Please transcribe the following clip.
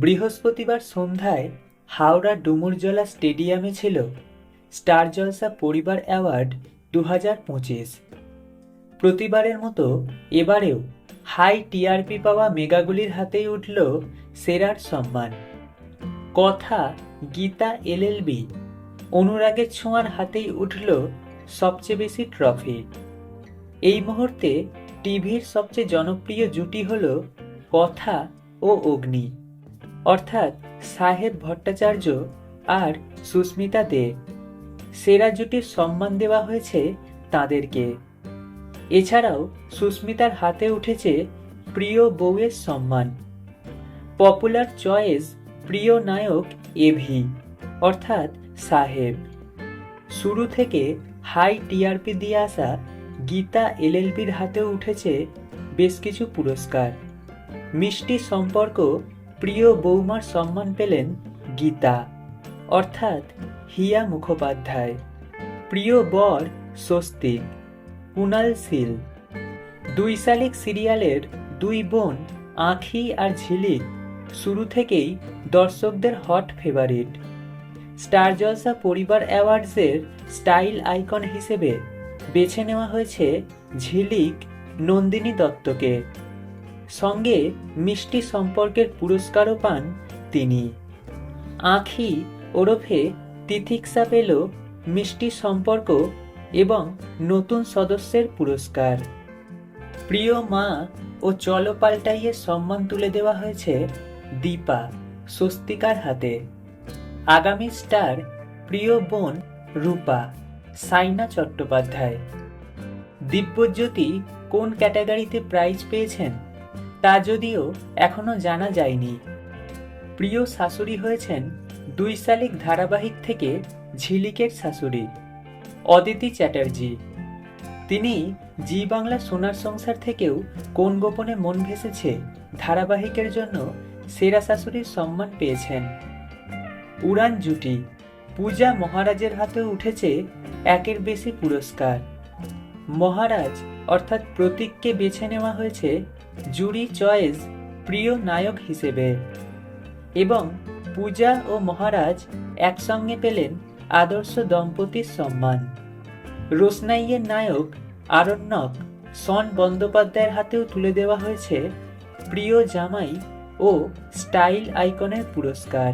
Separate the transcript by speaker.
Speaker 1: বৃহস্পতিবার সন্ধ্যায় হাওড়া ডুমুরজলা স্টেডিয়ামে ছিল স্টার জলসা পরিবার অ্যাওয়ার্ড দু হাজার পঁচিশ। প্রতিবারের মতো এবারেও হাই টিআরপি পাওয়া মেগাগুলির হাতেই উঠল সেরার সম্মান। কথা গীতা এলএলবি অনুরাগের ছোঁয়ার হাতেই উঠল সবচেয়ে বেশি ট্রফি। এই মুহূর্তে টিভির সবচেয়ে জনপ্রিয় জুটি হল কথা ও অগ্নি। অর্থাৎ সাহেব ভট্টাচার্য আর সুস্মিতা দে। সেরা জুটির সম্মান দেওয়া হয়েছে তাদেরকে। এছাড়াও সুস্মিতার হাতে উঠেছে প্রিয় বউয়ের সম্মান। পপুলার চয়েস প্রিয় নায়ক এভি অর্থাৎ সাহেব। শুরু থেকে হাই টিআরপি দিয়ে আসা গীতা এলএলবির হাতেও উঠেছে বেশ কিছু পুরস্কার। মিষ্টি সম্পর্ক প্রিয় বৌমার সম্মান পেলেন গীতা, অর্থাৎ হিয়া মুখোপাধ্যায়। প্রিয় বর স্বস্তিক, কুনাল সিল। দুই শালিক সিরিয়ালের দুই বোন আঁখি আর ঝিলিক শুরু থেকেই দর্শকদের হট ফেভারিট। স্টার জলসা পরিবার অ্যাওয়ার্ডসের স্টাইল আইকন হিসেবে বেছে নেওয়া হয়েছে ঝিলিক নন্দিনী দত্তকে। সঙ্গে মিষ্টি সম্পর্কের পুরস্কারও পান তিনি। আঁখি ওরফে তিথিক্সা পেল মিষ্টি সম্পর্ক এবং নতুন সদস্যের পুরস্কার। প্রিয় মা ও চলো পাল্টাইয়ের সম্মান তুলে দেওয়া হয়েছে দীপা স্বস্তিকার হাতে। আগামী স্টার প্রিয় বোন রূপা, সাইনা চট্টোপাধ্যায়। দিব্যজ্যোতি কোন ক্যাটাগরিতে প্রাইজ পেয়েছেন? তা যদিও এখনও জানা যায়নি। প্রিয় শাশুড়ি হয়েছেন দুই শালিক ধারাবাহিক থেকে ঝিলিকের শাশুড়ি, অদিতি চ্যাটার্জি। তিনি জি বাংলা সোনার সংসার থেকেও কোন গোপনে মন ভেসেছে ধারাবাহিকের জন্য সেরা শাশুড়ির সম্মান পেয়েছেন। উড়ান জুটি, পূজা মহারাজের হাতে উঠেছে একের বেশি পুরস্কার। মহারাজ, অর্থাৎ প্রতীককে বেছে নেওয়া হয়েছে জুরি চয়েস প্রিয় নায়ক হিসেবে। এবং পূজা ও মহারাজ একসঙ্গে পেলেন আদর্শ দম্পতির সম্মান। রোশনাইয়ের নায়ক আরণ্যক সন বন্দ্যোপাধ্যায়ের হাতেও তুলে দেওয়া হয়েছে প্রিয় জামাই ও স্টাইল আইকনের পুরস্কার।